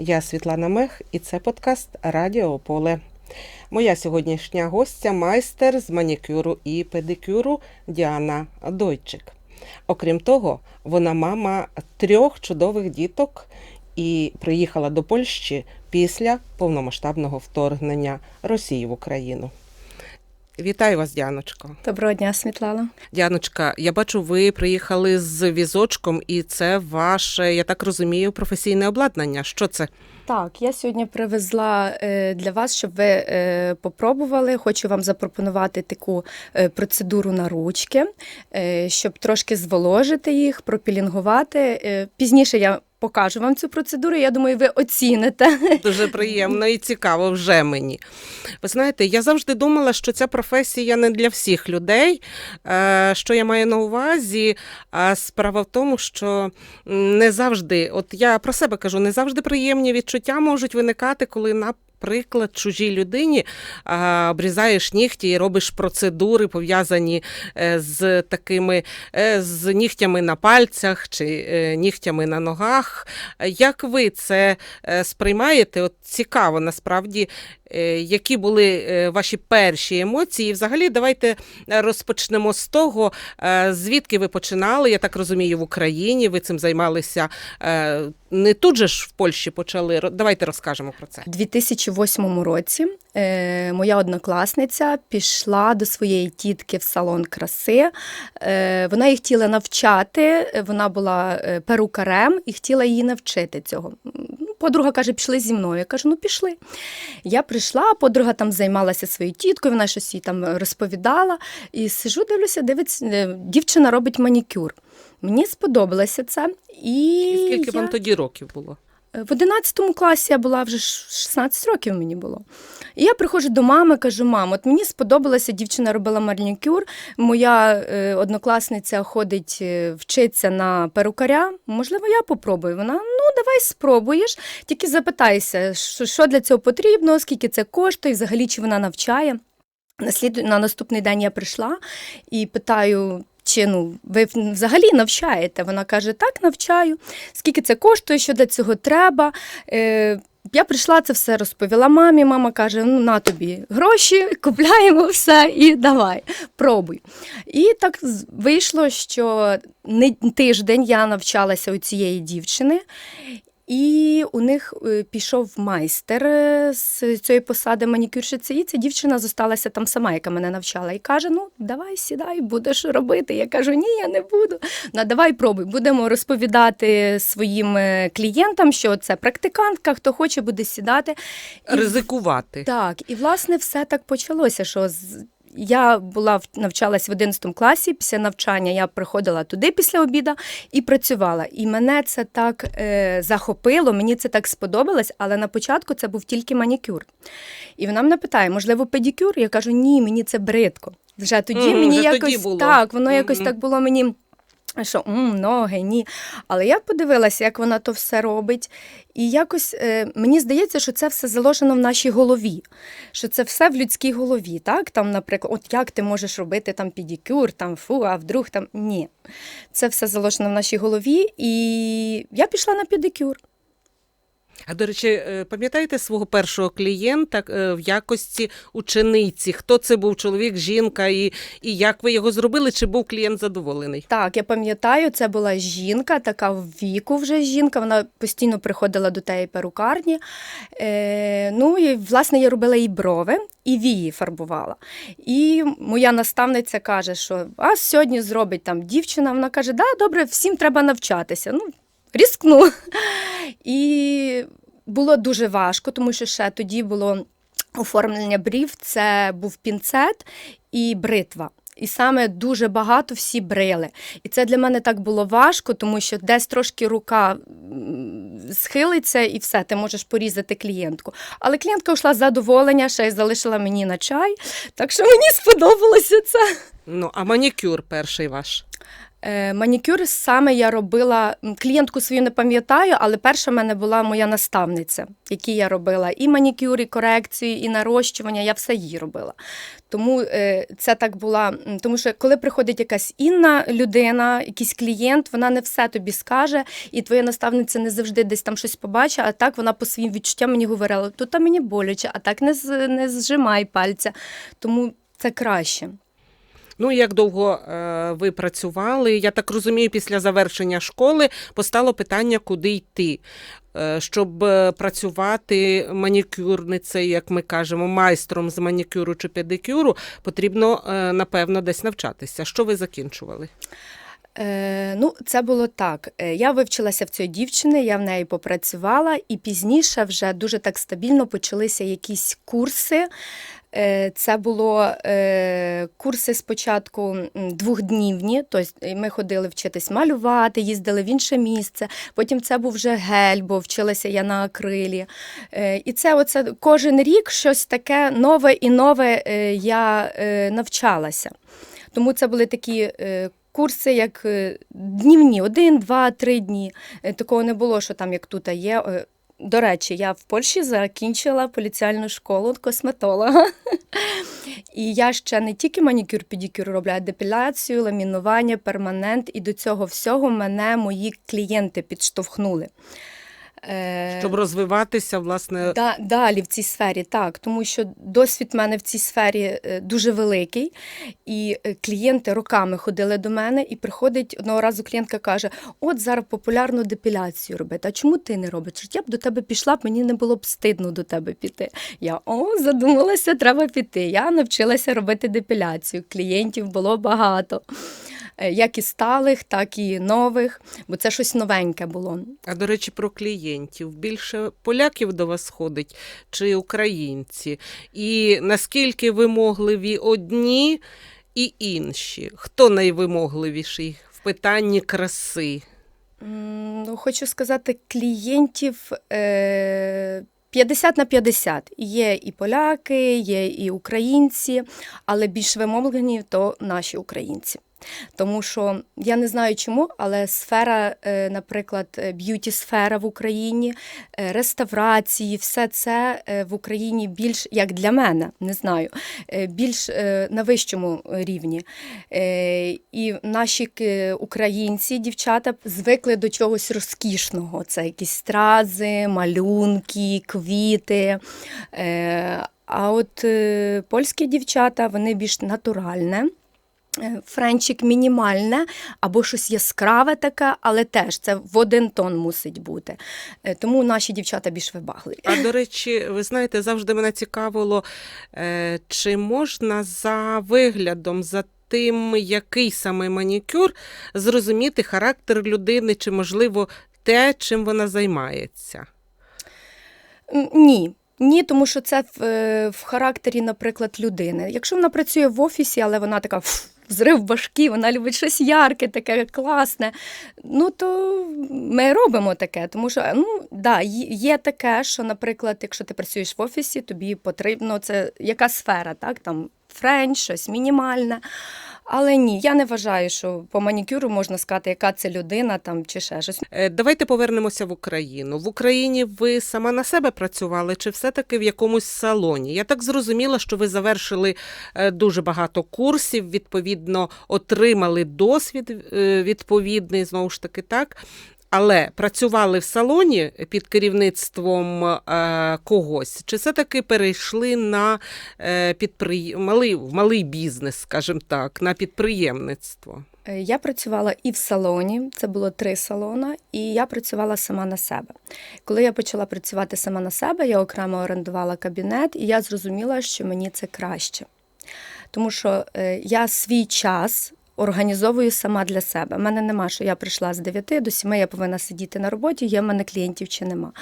Я Світлана Мех, і це подкаст Радіо Поле. Моя сьогоднішня гостя майстер з манікюру і педикюру Діана Дойчик. Окрім того, вона мама трьох чудових діток і приїхала до Польщі після повномасштабного вторгнення Росії в Україну. Вітаю вас, Діаночко. Доброго дня, Світлана. Діаночка, я бачу, ви приїхали з візочком, і це ваше, я так розумію, професійне обладнання. Що це? Так, я сьогодні привезла е, для вас, щоб ви е, попробували. Хочу вам запропонувати таку е, процедуру на ручки, щоб трошки зволожити їх, пропілінгувати. Пізніше я покажу вам цю процедуру. Я думаю, ви оціните. Дуже приємно і цікаво вже мені. Ви знаєте, я завжди думала, що ця професія не для всіх людей. Е, Що я маю на увазі? А Справа в тому, що не завжди, от я про себе кажу, не завжди приємні відчуття можуть виникати, коли на. Приклад чужій людині обрізаєш нігті і робиш процедури, пов'язані е, з такими е, з нігтями на пальцях чи е, нігтями на ногах. Як ви це сприймаєте? От цікаво насправді, які були е, ваші перші емоції. І Взагалі, давайте е, розпочнемо з того, е, звідки ви починали. Я так розумію, в Україні ви цим займалися е, не тут же ж в Польщі почали. Давайте розкажемо про це. У 2008 році е, моя однокласниця пішла до своєї тітки в салон краси. Е, вона її хотіла навчати, е, вона була е, перукарем і хотіла її навчити цього. Подруга каже, пішли зі мною. Я кажу, ну пішли. Я прийшла, подруга там займалася своєю тіткою, вона щось їй там розповідала. І сижу, дивлюся, дивиться, е, дівчина робить манікюр. Мені сподобалося це. І, І скільки я... вам тоді років було? В 11 класі я була вже 16 років мені було. І я приходжу до мами, кажу: мам, от мені сподобалося, дівчина робила манікюр. Моя е, однокласниця ходить, е, вчиться на перукаря. Можливо, я попробую. Вона ну давай спробуєш. Тільки запитайся, що, для цього потрібно, скільки це коштує, взагалі чи вона навчає. На наступний день я прийшла і питаю. Чи ну ви взагалі навчаєте? Вона каже: так, навчаю. Скільки це коштує, що для цього треба. Е, я прийшла це все розповіла мамі. Мама каже: ну на тобі гроші, купляємо все і давай, пробуй. І так вийшло, що не тиждень я навчалася у цієї дівчини. І у них е, пішов майстер е, з цієї посади манікюрщиці, і ця дівчина зосталася там сама, яка мене навчала, і каже: Ну, давай сідай, будеш робити. Я кажу, ні, я не буду. Ну, давай пробуй. Будемо розповідати своїм е, клієнтам, що це практикантка, хто хоче, буде сідати. І Ризикувати. так, і власне все так почалося. що я була навчалась в 11 класі. Після навчання я приходила туди після обіду і працювала. І мене це так е, захопило, мені це так сподобалось, але на початку це був тільки манікюр. І вона мене питає, можливо, педикюр? Я кажу, ні, мені це бридко. Вже тоді mm, мені вже якось тоді було. так, воно якось так було мені. Що ноги, ні. Але я подивилася, як вона то все робить. І якось е, мені здається, що це все заложено в нашій голові, що це все в людській голові. Так? Там, наприклад, от як ти можеш робити там підікюр, там фу, а вдруг там ні. Це все заложено в нашій голові, і я пішла на педикюр. А до речі, е, пам'ятаєте свого першого клієнта е, в якості учениці? Хто це був чоловік, жінка, і, і як ви його зробили? Чи був клієнт задоволений? Так, я пам'ятаю, це була жінка, така в віку вже жінка. Вона постійно приходила до тієї перукарні. Е, ну і власне я робила їй брови і вії фарбувала. І моя наставниця каже, що а сьогодні зробить там дівчина. Вона каже, да, добре, всім треба навчатися. Ну, різкну. І було дуже важко, тому що ще тоді було оформлення брів, це був пінцет і бритва. І саме дуже багато всі брили. І це для мене так було важко, тому що десь трошки рука схилиться і все, ти можеш порізати клієнтку. Але клієнтка йшла задоволення, ще й залишила мені на чай. Так що мені сподобалося це. Ну, а манікюр перший ваш. Е, Манікюр саме я робила клієнтку свою не пам'ятаю, але перша в мене була моя наставниця, якій я робила і манікюр, і корекцію, і нарощування. Я все їй робила. Тому е, це так була. Тому що коли приходить якась інна людина, якийсь клієнт, вона не все тобі скаже, і твоя наставниця не завжди десь там щось побачить, а так вона по своїм відчуттям мені говорила: тут мені боляче, а так не, не зжимай пальця. Тому це краще. Ну, як довго е, ви працювали? Я так розумію, після завершення школи постало питання, куди йти. Е, Щоб е, працювати манікюрницею, як ми кажемо, майстром з манікюру чи педикюру, потрібно, е, напевно, десь навчатися. Що ви закінчували? Е, ну, це було так. Е, Я вивчилася в цієї дівчини, я в неї попрацювала, і пізніше вже дуже так стабільно почалися якісь курси. Е, Це було курси спочатку двохднівні, тобто ми ходили вчитись малювати, їздили в інше місце. Потім це був вже гель, бо вчилася я на акрилі. І це оце кожен рік щось таке нове і нове я навчалася. Тому це були такі курси, як е, днівні, один, два, три дні. Е, Такого не було, що там як тут є. Е, До речі, я в Польщі закінчила поліціальну школу косметолога. І я ще не тільки манікюр, педикюр роблю, а депіляцію, ламінування, перманент. І до цього всього мене мої клієнти підштовхнули. Е, Щоб розвиватися, власне, Да, далі в цій сфері, так, тому що досвід в мене в цій сфері е, дуже великий, і е, клієнти роками ходили до мене, і приходить одного разу клієнтка каже: От зараз популярну депіляцію робити. А чому ти не робиш? Я б до тебе пішла, б мені не було б стидно до тебе піти. Я о, задумалася, треба піти. Я навчилася робити депіляцію. Клієнтів було багато. Е, Як і сталих, так і нових, бо це щось новеньке було. А до речі, про клієнтів. Більше поляків до вас ходить чи українці? І наскільки вимогливі одні і інші? Хто найвимогливіший в питанні краси? Ну, хочу сказати, клієнтів е, 50 на 50. Є і поляки, є і українці, але більш вимовлені то наші українці. Тому що я не знаю чому, але сфера, е, наприклад, б'юті-сфера в Україні, е, реставрації, все це е, в Україні більш як для мене, не знаю, е, більш е, на вищому рівні. Е, І наші українці, дівчата, звикли до чогось розкішного. Це якісь стрази, малюнки, квіти. Е, А от е, польські дівчата, вони більш натуральне. Е, Френчик мінімальне або щось яскраве таке, але теж це в один тон мусить бути. Е, Тому наші дівчата більш вибагливі. А до речі, ви знаєте, завжди мене цікавило, е, чи можна за виглядом, за тим, який саме манікюр, зрозуміти характер людини, чи, можливо, те, чим вона займається. Ні. Ні, тому що це в, е, в характері, наприклад, людини. Якщо вона працює в офісі, але вона така взрив башки, вона любить щось ярке, таке класне. Ну то ми робимо таке, тому що ну да, є- таке, що, наприклад, якщо ти працюєш в офісі, тобі потрібно це яка сфера, так там френч, щось мінімальне. Але ні, я не вважаю, що по манікюру можна сказати, яка це людина там чи ще щось. Е, Давайте повернемося в Україну. В Україні ви сама на себе працювали, чи все-таки в якомусь салоні? Я так зрозуміла, що ви завершили е, дуже багато курсів, відповідно, отримали досвід е, відповідний, знову ж таки, так. Але працювали в салоні під керівництвом е, когось, чи все-таки перейшли на е, підпри... малий, малий бізнес, скажімо так, на підприємництво? Е, Я працювала і в салоні, це було три салони, і я працювала сама на себе. Коли я почала працювати сама на себе, я окремо орендувала кабінет, і я зрозуміла, що мені це краще. Тому що я свій час організовую сама для себе. У мене нема, що я прийшла з 9 до 7, я повинна сидіти на роботі, є в мене клієнтів чи нема.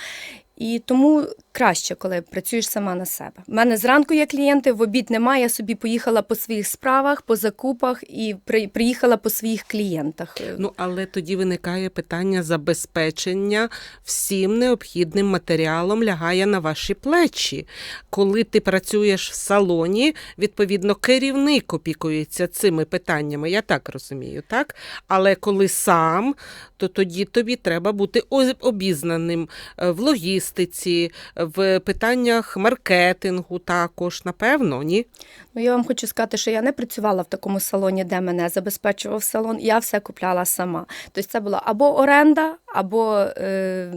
І тому краще, коли працюєш сама на себе. У мене зранку є клієнти, в обід немає. Я собі поїхала по своїх справах, по закупах і при, приїхала по своїх клієнтах. Ну, але тоді виникає питання забезпечення всім необхідним матеріалом лягає на ваші плечі. Коли ти працюєш в салоні, відповідно, керівник опікується цими питаннями. Я так розумію, так? Але коли сам, то тоді тобі треба бути обізнаним е, в логістиці, в питаннях маркетингу також, напевно, ні? Ну, я вам хочу сказати, що я не працювала в такому салоні, де мене забезпечував салон. Я все купляла сама. Тобто це була або оренда, або е,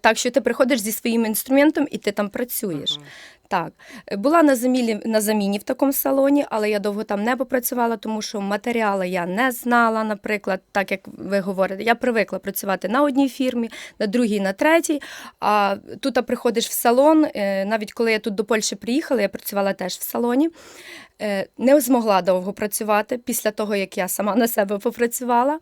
так, що ти приходиш зі своїм інструментом і ти там працюєш. Так, була на заміні, на заміні в такому салоні, але я довго там не попрацювала, тому що матеріали я не знала, наприклад, так як ви говорите. Я привикла працювати на одній фірмі, на другій, на третій. А тут приходиш в салон. е, Навіть коли я тут до Польщі приїхала, я працювала теж в салоні. Е, Не змогла довго працювати після того, як я сама на себе попрацювала.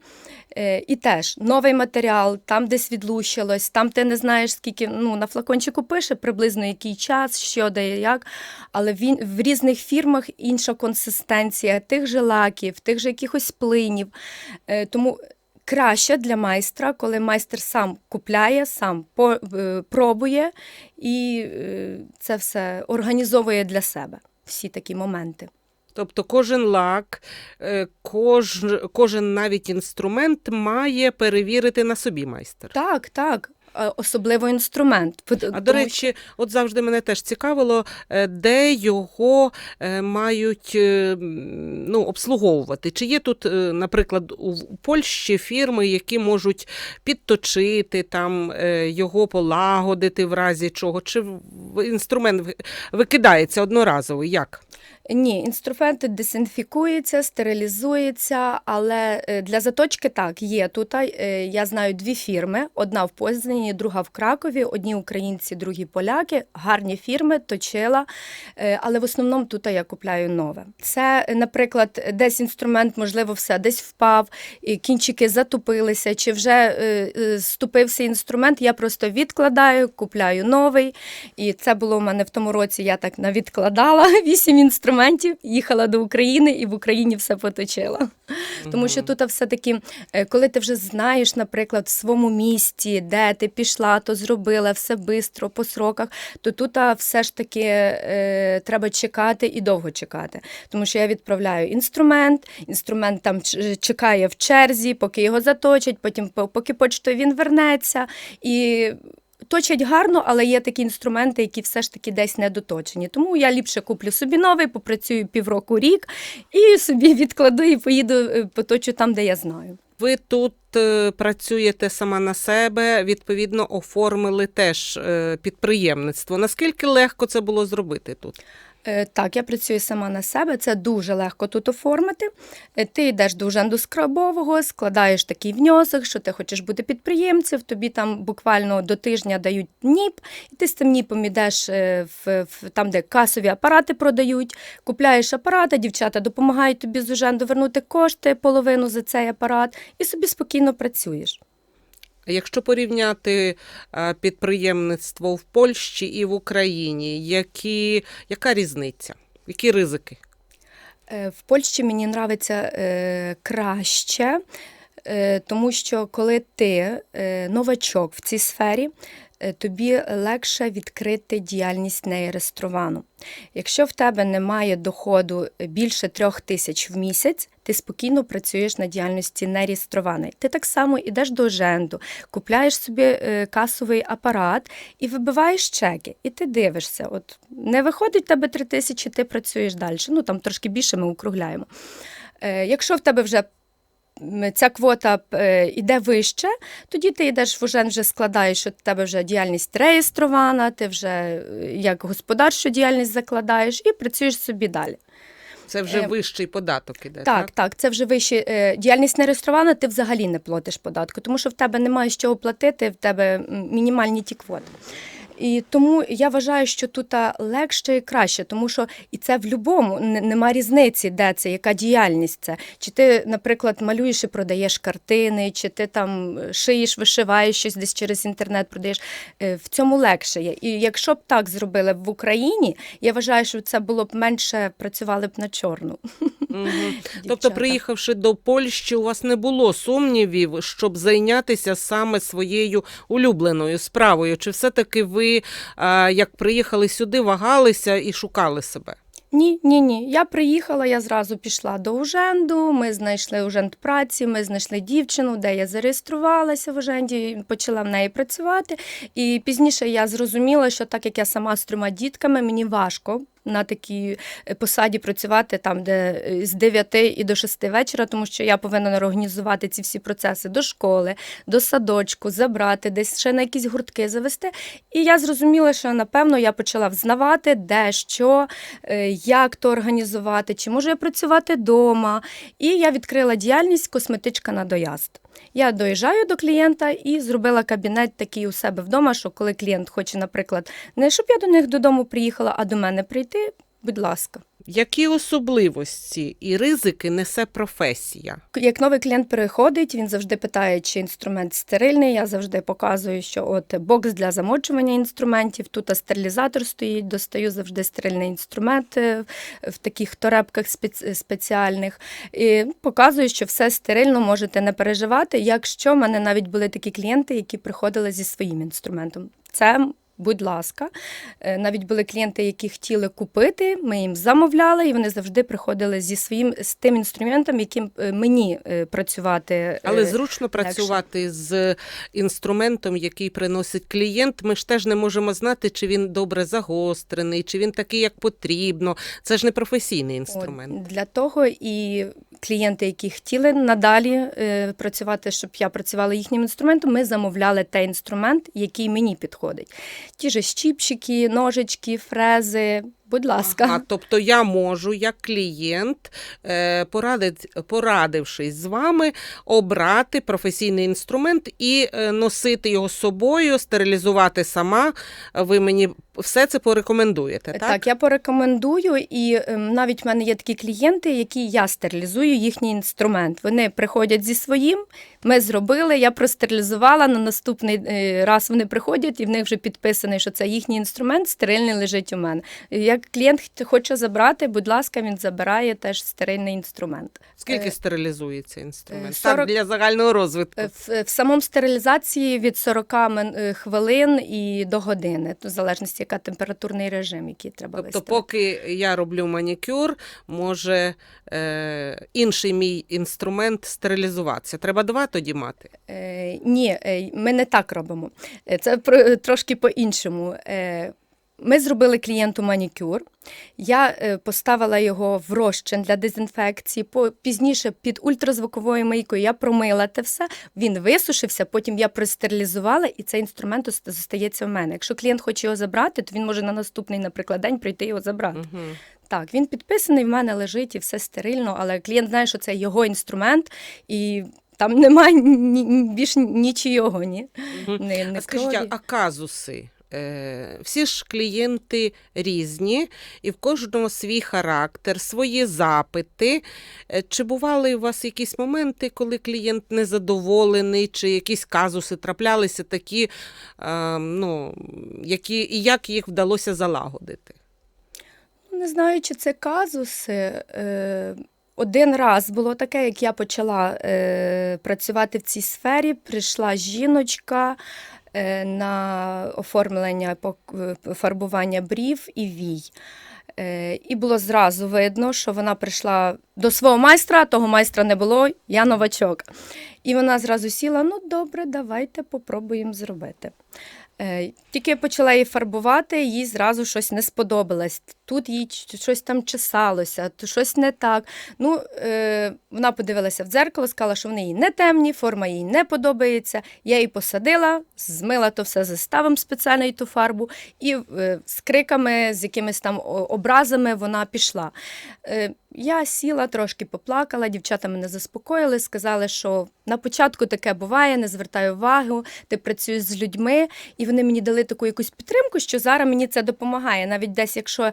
Е, І теж новий матеріал, там десь відлущилось, там ти не знаєш, скільки ну, на флакончику пише приблизно який час, що де як. Але він в різних фірмах інша консистенція тих же лаків, тих же якихось плинів. Е, Тому краще для майстра, коли майстер сам купляє, сам пробує і це все організовує для себе. Всі такі моменти. Тобто кожен лак, е, кож, кожен навіть інструмент має перевірити на собі майстер. Так, так. Е, Особливо інструмент. А тому до речі, от завжди мене теж цікавило, е, де його е, мають ну, обслуговувати. Чи є тут, наприклад, у Польщі фірми, які можуть підточити там його полагодити в разі чого? Чи інструмент викидається одноразово? Як? Ні, інструменти дезінфікуються, стерилізуються, але е, для заточки так є тут. е, Я знаю дві фірми: одна в Познані, друга в Кракові, одні українці, другі поляки. Гарні фірми, точила. е, Але в основному тут я купляю нове. Це, наприклад, десь інструмент, можливо, все десь впав, кінчики затупилися, чи вже ступився інструмент. Я просто відкладаю, купляю новий. І це було в мене в тому році. Я так навідкладала вісім інструментів, їхала до України і в Україні все поточила. Тому що тут все-таки, е, коли ти вже знаєш, наприклад, в своєму місті, де ти пішла, то зробила все швидко, по сроках, то тут все ж таки е, треба чекати і довго чекати. Тому що я відправляю інструмент, інструмент там чекає в черзі, поки його заточать, потім поки почтою він вернеться. І точать гарно, але є такі інструменти, які все ж таки десь не доточені. Тому я ліпше куплю собі новий, попрацюю півроку рік і собі відкладу і поїду е, поточу там, де я знаю. Ви тут е, працюєте сама на себе, відповідно, оформили теж е, підприємництво. Наскільки легко це було зробити тут? Е, Так, я працюю сама на себе, це дуже легко тут оформити. Е, Ти йдеш до уженду скрабового, складаєш такий внесок, що ти хочеш бути підприємцем, тобі там буквально до тижня дають НІП, і ти з цим НІПом йдеш е, в, в, там, де касові апарати продають, купляєш апарати, дівчата допомагають тобі з уженду вернути кошти, половину за цей апарат, і собі спокійно працюєш. Якщо порівняти е, підприємництво в Польщі і в Україні, які, яка різниця? Які ризики? Е, В Польщі мені нравиться е, краще, тому що коли ти новачок в цій сфері, тобі легше відкрити діяльність неєрестровану. Якщо в тебе немає доходу більше трьох тисяч в місяць, ти спокійно працюєш на діяльності нереєстрованої. Ти так само йдеш до оженду, купляєш собі е, касовий апарат і вибиваєш чеки. І ти дивишся, от не виходить в тебе три тисячі, ти працюєш далі. Ну там трошки більше ми округляємо. Е, якщо в тебе вже ця квота е, йде вище, тоді ти йдеш в ОЖЕН, вже складаєш, що в тебе вже діяльність реєстрована, ти вже е, як господарчу діяльність закладаєш і працюєш собі далі. Це вже Е, вищий податок іде. Так, так, це вже вище. е, Діяльність не реєстрована, ти взагалі не платиш податку, тому що в тебе немає з чого платити, в тебе мінімальні ті квоти. І тому я вважаю, що тут легше і краще, тому що і це в будь-якому нема різниці, де це, яка діяльність це. Чи ти, наприклад, малюєш і продаєш картини, чи ти там е, шиєш, вишиваєш щось десь через інтернет продаєш. Е, В цьому легше є. І якщо б так зробили в Україні, я вважаю, що це було б менше працювали б на чорну. Мгм. Тобто, приїхавши до Польщі, у вас не було сумнівів, щоб зайнятися саме своєю улюбленою справою? Чи все-таки ви, а, як приїхали сюди, вагалися і шукали себе? Ні, ні, ні. Я приїхала, я зразу пішла до Уженду. Ми знайшли Уженд праці, ми знайшли дівчину, де я зареєструвалася в Уженді, почала в неї працювати. І пізніше я зрозуміла, що так як я сама з трьома дітками, мені важко. На такій е, посаді працювати там, де е, з 9 і до 6 вечора, тому що я повинна організувати ці всі процеси до школи, до садочку, забрати, десь ще на якісь гуртки завести. І я зрозуміла, що напевно я почала взнавати, де що, е, як то організувати, чи можу я працювати вдома. І я відкрила діяльність косметичка на доїзд. Я доїжджаю до клієнта і зробила кабінет такий у себе вдома, що коли клієнт хоче, наприклад, не щоб я до них додому приїхала, а до мене прийти, будь ласка. Які особливості і ризики несе професія? Як новий клієнт приходить, він завжди питає, чи інструмент стерильний. Я завжди показую, що от бокс для замочування інструментів, тут стерилізатор стоїть, достаю завжди стерильний інструмент е, в таких торепках спец- спеціальних. І показую, що все стерильно можете не переживати. Якщо в мене навіть були такі клієнти, які приходили зі своїм інструментом. Це Будь ласка, Е, навіть були клієнти, які хотіли купити. Ми їм замовляли, і вони завжди приходили зі своїм з тим інструментом, яким е, мені е, працювати. Але зручно працювати з інструментом, який приносить клієнт. Ми ж теж не можемо знати, чи він добре загострений, чи він такий, як потрібно. Це ж не професійний інструмент. От, для того і клієнти, які хотіли надалі працювати, щоб я працювала їхнім інструментом, ми замовляли той інструмент, який мені підходить. Ті же щіпчики, ножички, фрези. Будь ласка. Ага, тобто я можу, як клієнт, е, порадившись з вами, обрати професійний інструмент і е, носити його з собою, стерилізувати сама. Ви мені все це порекомендуєте, так? Так, я порекомендую, і ем, навіть в мене є такі клієнти, які я стерилізую їхній інструмент. Вони приходять зі своїм, ми зробили, я простерилізувала. На наступний е, раз вони приходять, і в них вже підписаний, що це їхній інструмент, стерильний лежить у мене. Як клієнт хоче забрати, будь ласка, він забирає теж стерильний інструмент. Скільки Е, стерилізується інструмент? е, Так, для загального розвитку. Е, В, в самому стерилізації від 40 е, хвилин і до години, в залежності, яка температурний режим, який треба Тобто, виставити. поки я роблю манікюр, може е, інший мій інструмент стерилізуватися. Треба два тоді мати. Е, ні, ми не так робимо. Це про- трошки по-іншому. Е, ми зробили клієнту манікюр. Я е, поставила його в розчин для дезінфекції. Пізніше під ультразвуковою мийкою я промила те все. Він висушився, потім я простерилізувала, і цей інструмент ост- зостається в мене. Якщо клієнт хоче його забрати, то він може на наступний, наприклад, день прийти його забрати. Угу. Так, він підписаний, в мене лежить і все стерильно, але клієнт знає, що це його інструмент, і там немає ні, більш нічого, ні. Мгм. Не, не А скажіть, а казуси? Е, Всі ж клієнти різні, і в кожного свій характер, свої запити. Е, Чи бували у вас якісь моменти, коли клієнт незадоволений, чи якісь казуси траплялися такі, е, ну, які, і як їх вдалося залагодити? Не знаю, чи це казуси. Один раз було таке, як я почала працювати в цій сфері, прийшла жіночка на оформлення е, фарбування брів і вій. Е, і було зразу видно, що вона прийшла до свого майстра, того майстра не було, я новачок. І вона зразу сіла: ну добре, давайте попробуємо зробити. Е, Тільки почала її фарбувати, їй зразу щось не сподобалось. Тут їй щось там чесалося, то щось не так. Ну, е, вона подивилася в дзеркало, сказала, що вони їй не темні, форма їй не подобається. Я її посадила, змила то все заставом спеціальної ту фарбу, і е, з криками, з якимись там образами вона пішла. Е, Я сіла, трошки поплакала, дівчата мене заспокоїли, сказали, що на початку таке буває, не звертай увагу, ти працюєш з людьми, і вони мені дали таку якусь підтримку, що зараз мені це допомагає. Навіть десь, якщо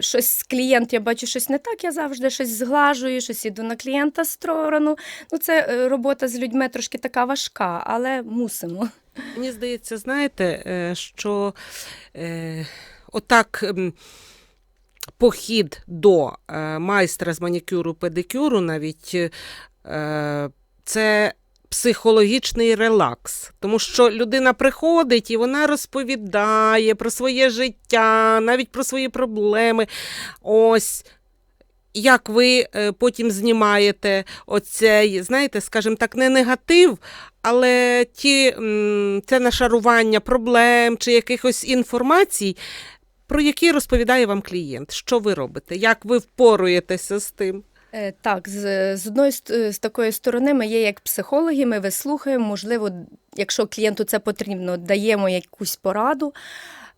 щось з клієнт, я бачу щось не так, я завжди щось зглажую, щось іду на клієнта сторону. Ну, це е, робота з людьми трошки така важка, але мусимо. Мені здається, знаєте, е, що е, отак ем, похід до е, майстра з манікюру, педикюру навіть е, це. Психологічний релакс, тому що людина приходить і вона розповідає про своє життя, навіть про свої проблеми. Ось як ви е, потім знімаєте оцей, знаєте, скажімо так, не негатив, але ті, це нашарування проблем чи якихось інформацій, про які розповідає вам клієнт. Що ви робите? Як ви впоруєтеся з тим? Е, Так, з, з одної з такої сторони ми є як психологи, ми вислухаємо, можливо, якщо клієнту це потрібно, даємо якусь пораду.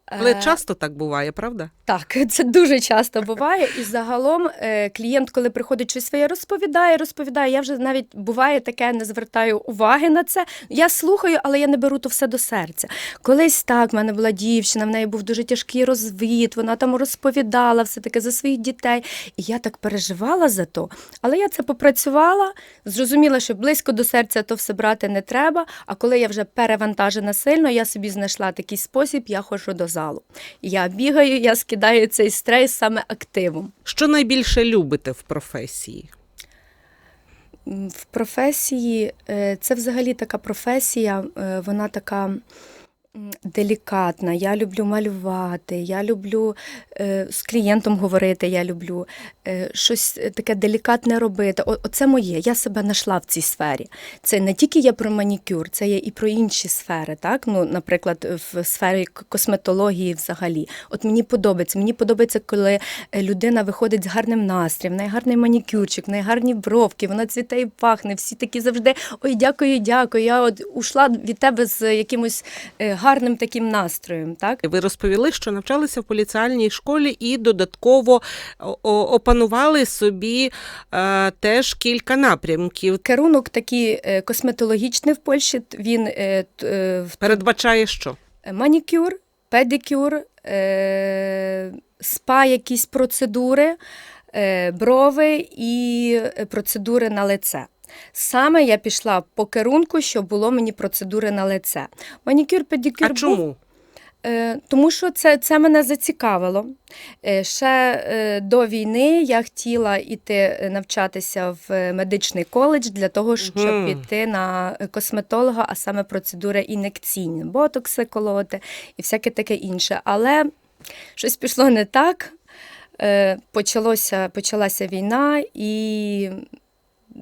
Але Е, часто так буває, правда? Так, це дуже часто буває. І загалом е, клієнт, коли приходить щось своє, розповідає, розповідає. Я вже навіть буває таке, не звертаю уваги на це. Я слухаю, але я не беру то все до серця. Колись так, в мене була дівчина, в неї був дуже тяжкий розвід, вона там розповідала все таки за своїх дітей. І я так переживала за то. Але я це попрацювала, зрозуміла, що близько до серця то все брати не треба. А коли я вже перевантажена сильно, я собі знайшла такий спосіб, я ходжу до залу. Я бігаю, я скидаю цей стрес саме активом. Що найбільше любите в професії? В професії е, це взагалі така професія, е, вона така делікатна. Я люблю малювати, я люблю е, з клієнтом говорити, я люблю е, щось таке делікатне робити. О- Оце моє. Я себе знайшла в цій сфері. Це не тільки є про манікюр, це є і про інші сфери. Так? Ну, наприклад, в сфері косметології взагалі. От мені подобається. Мені подобається, коли е, людина виходить з гарним настроєм, в неї гарний манікюрчик, в неї гарні бровки, вона цвіте і пахне. Всі такі завжди ой, дякую, дякую. Я от ушла від тебе з якимось е, гарним таким настроєм. Так? Ви розповіли, що навчалися в поліціальній школі і додатково о- опанували собі е, теж кілька напрямків. Керунок такий е, косметологічний в Польщі. Він е, е, Передбачає що? манікюр, педикюр, е, спа, якісь процедури, е, брови і е, процедури на лице. Саме я пішла по керунку, щоб було мені процедури на лице. Манікюр, педикюр А був, чому? Е, Тому що це, це мене зацікавило. Е, Ще е, до війни я хотіла йти е, навчатися в медичний коледж для того, щоб Мгм. піти на косметолога, а саме процедури ін'єкційні, ботокси колоти і всяке таке інше. Але щось пішло не так. Е, Почалося, почалася війна і.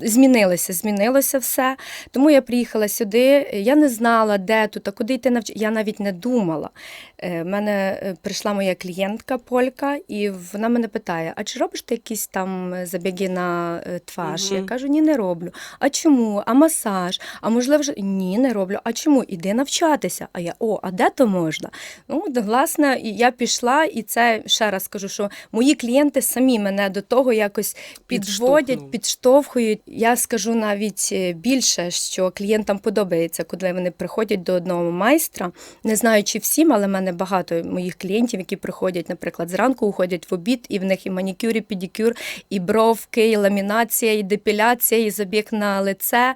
Змінилося, змінилося все. Тому я приїхала сюди. Я не знала, де тут, а куди йти навчати. Я навіть не думала. Е, В мене е, прийшла моя клієнтка полька, і вона мене питає: а чи робиш ти якісь там е, забіги на е, тваш? Мгм. Я кажу, ні, не роблю. А чому? А масаж? А можливо, вже ні, не роблю. А чому? Іди навчатися. А я о, а де то можна? Ну, власне, я пішла, і це ще раз кажу, що мої клієнти самі мене до того якось підводять, підштовхують. Я скажу навіть е, більше, що клієнтам подобається, коли вони приходять до одного майстра. Не знаю, чи всім, але в мене багато моїх клієнтів, які приходять, наприклад, зранку уходять в обід, і в них і манікюр, і педикюр, і бровки, і ламінація, і депіляція, і забіг на лице.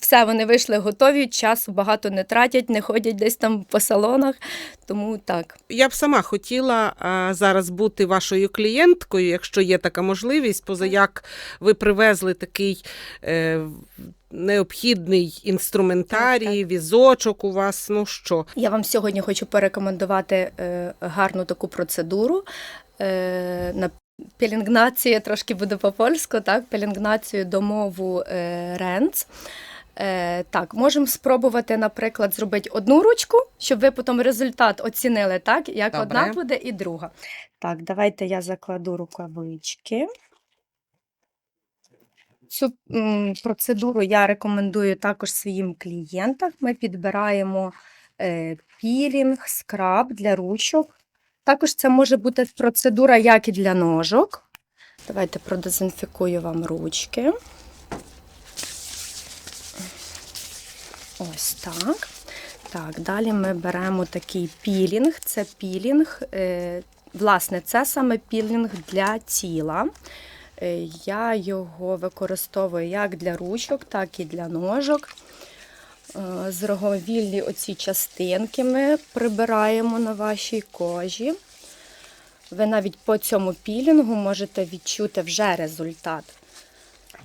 Все, вони вийшли готові, часу багато не тратять, не ходять десь там по салонах. Тому так. Я б сама хотіла а, зараз бути вашою клієнткою, якщо є така можливість, поза як ви привезли такий е, необхідний інструментарій, візочок у вас. Ну що? Я вам сьогодні хочу порекомендувати е, гарну таку процедуру. Е, на пелінгнація, трошки буде по-польську, так? Пелінгнацію до мову е, ренц. Е, так, можемо спробувати, наприклад, зробити одну ручку, щоб ви потім результат оцінили, так? Як Добре. одна буде і друга. Так, давайте я закладу рукавички. Цю м, процедуру я рекомендую також своїм клієнтам. Ми підбираємо е, пілінг, скраб для ручок. Також це може бути процедура як і для ножок. Давайте продезінфікую вам ручки. Ось так. Так, далі ми беремо такий пілінг. Це пілінг. е, Власне, це саме пілінг для тіла. Е, Я його використовую як для ручок, так і для ножок. Е, Зроговільні оці частинки ми прибираємо на вашій кожі. Ви навіть по цьому пілінгу можете відчути вже результат.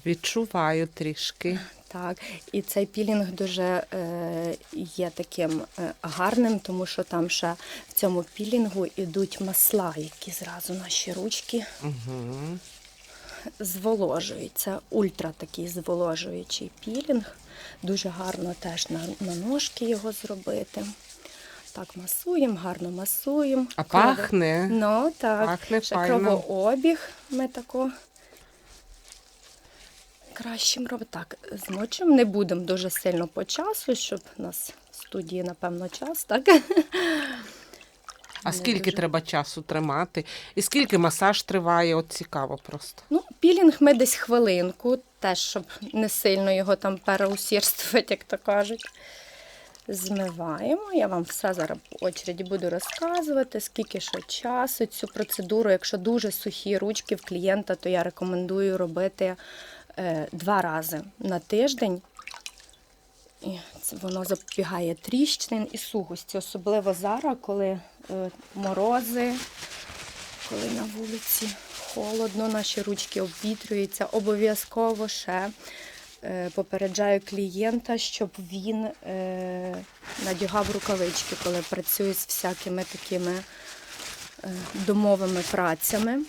Відчуваю трішки. Так, і цей пілінг дуже е, є таким е, гарним, тому що там ще в цьому пілінгу йдуть масла, які зразу наші ручки Угу. зволожують. Це ультра такий зволожуючий пілінг. Дуже гарно теж на, на ножки його зробити. Так, масуємо, гарно масуємо. А пахне. Ну так, Пахне ще файно. кровообіг ми тако кращим робимо. Так, змочимо, не будемо дуже сильно по часу, щоб у нас в студії, напевно, час, так? А Не скільки дуже. треба часу тримати? І скільки масаж триває? От цікаво просто. Ну, пілінг ми десь хвилинку, теж, щоб не сильно його там переусірствувати, як то кажуть. Змиваємо. Я вам все зараз по очереді буду розказувати, скільки що часу цю процедуру. Якщо дуже сухі ручки в клієнта, то я рекомендую робити два рази на тиждень. І воно запобігає тріщин і сухості, особливо зараз, коли е, морози, коли на вулиці холодно, наші ручки обвітрюються. Обов'язково ще е, попереджаю клієнта, щоб він е, надягав рукавички, коли працює з всякими такими е, домовими працями.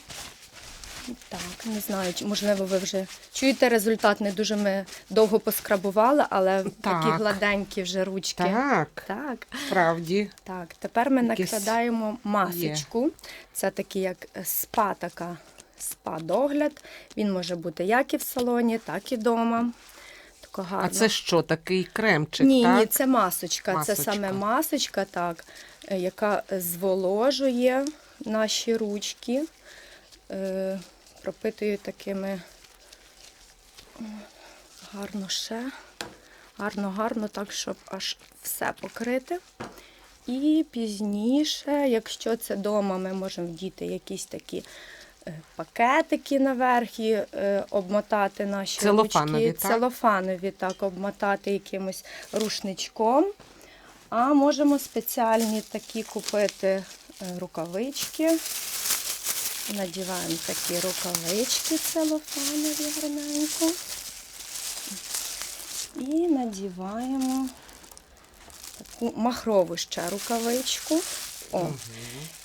Так, не знаю, чи можливо ви вже чуєте результат. Не дуже ми довго поскрабували, але такі Так. гладенькі вже ручки. Так, Так, справді. так. Тепер ми Якісь накладаємо масочку. Це такий як спа така спа-догляд. Він може бути як і в салоні, так і вдома. Тако гарно. А це що, такий кремчик? Ні, так? ні, це масочка. Масочка. Це саме масочка, так, е, яка зволожує наші ручки, е, пропитує такими гарно ще, гарно, гарно, так, щоб аж все покрити. І пізніше, якщо це вдома, ми можемо вдіти якісь такі е, пакетики наверх і е, обмотати наші Целофанові, ручки. так? Целофанові, так, обмотати якимось рушничком. А можемо спеціальні такі купити е, рукавички. Надіваємо такі рукавички целофанові гарненько. І надіваємо таку махрову ще рукавичку. О.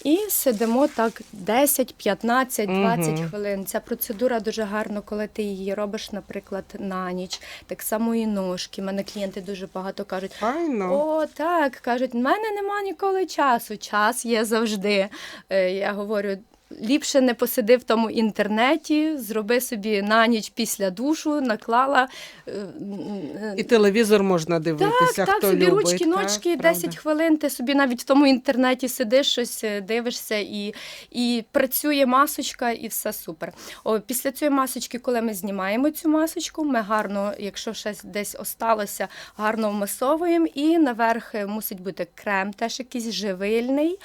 І сидимо так 10, 15, 20 Мгм. хвилин. Ця процедура дуже гарно, коли ти її робиш, наприклад, на ніч. Так само і ножки. У мене клієнти дуже багато кажуть. Файно. О, так, кажуть, в мене нема ніколи часу. Час є завжди. Е, Я говорю. Ліпше не посиди в тому інтернеті, зроби собі на ніч після душу, наклала. е, І телевізор можна дивитися, так, так, хто собі любить. ручки, так, ножки, правда. 10 хвилин. Ти собі навіть в тому інтернеті сидиш, щось е, дивишся, і, і працює масочка, і все супер. О, після цієї масочки, коли ми знімаємо цю масочку, ми гарно, якщо щось десь осталося, гарно вмасовуємо. І наверх е, мусить бути крем, теж якийсь живильний.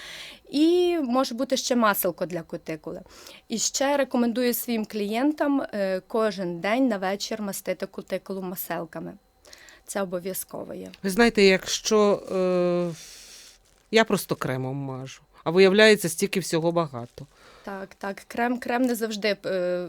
І може бути ще маселко для кутикули. І ще рекомендую своїм клієнтам е, кожен день на вечір мастити кутикулу маселками. Це обов'язково є. Ви знаєте, якщо е, я просто кремом мажу, а виявляється, стільки всього багато. Так, так, крем, крем не завжди е,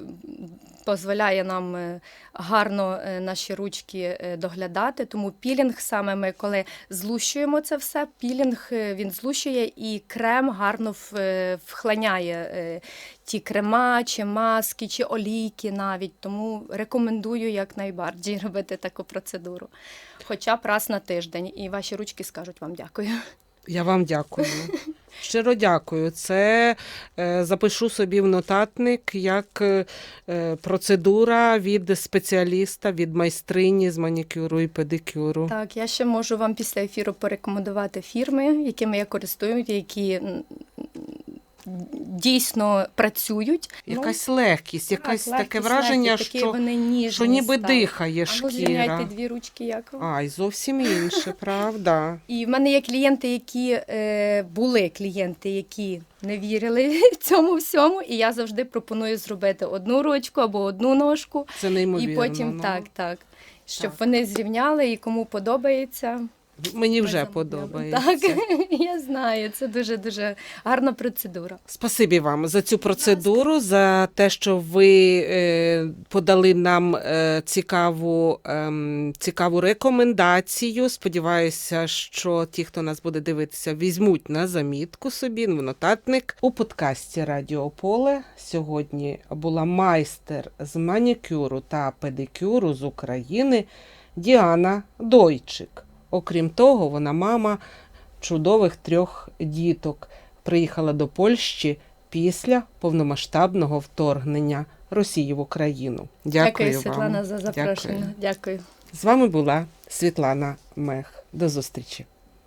дозволяє нам е, гарно е, наші ручки доглядати. Тому пілінг саме ми, коли злущуємо це все, пілінг він злущує і крем гарно в- вхланяє е, ті крема, чи маски, чи олійки навіть. Тому рекомендую якнайбарdziej робити таку процедуру. Хоча б раз на тиждень, і ваші ручки скажуть вам дякую. Я вам дякую. Щиро дякую. Це е, запишу собі в нотатник як е, е, процедура від спеціаліста, від майстрині з манікюру і педикюру. Так, я ще можу вам після ефіру порекомендувати фірми, якими я користуюсь, які дійсно працюють. Ну, Якась легкість, якесь так, таке легкість, враження, легкість, такі що, вони ніжні що ніби стали. дихає А ну, звільняйте дві ручки, як ви? Ай, зовсім інше, правда. І в мене є клієнти, які е, були клієнти, які не вірили цьому всьому. І я завжди пропоную зробити одну ручку або одну ножку, Це неймовірно. і потім ну. так, так. Щоб Так. вони зрівняли і кому подобається. Мені вже подобається. Так, я знаю, це дуже дуже гарна процедура. Спасибі вам за цю процедуру, за те, що ви е, подали нам е, цікаву, ем, цікаву рекомендацію. Сподіваюся, що ті, хто нас буде дивитися, візьмуть на замітку собі в нотатник. У подкасті Радіо Поле сьогодні була майстер з манікюру та педикюру з України Діана Дойчик. Окрім того, вона мама чудових трьох діток приїхала до Польщі після повномасштабного вторгнення Росії в Україну. Дякую, вам. Світлана, за запрошення. Дякую. Дякую. З вами була Світлана Мех. До зустрічі.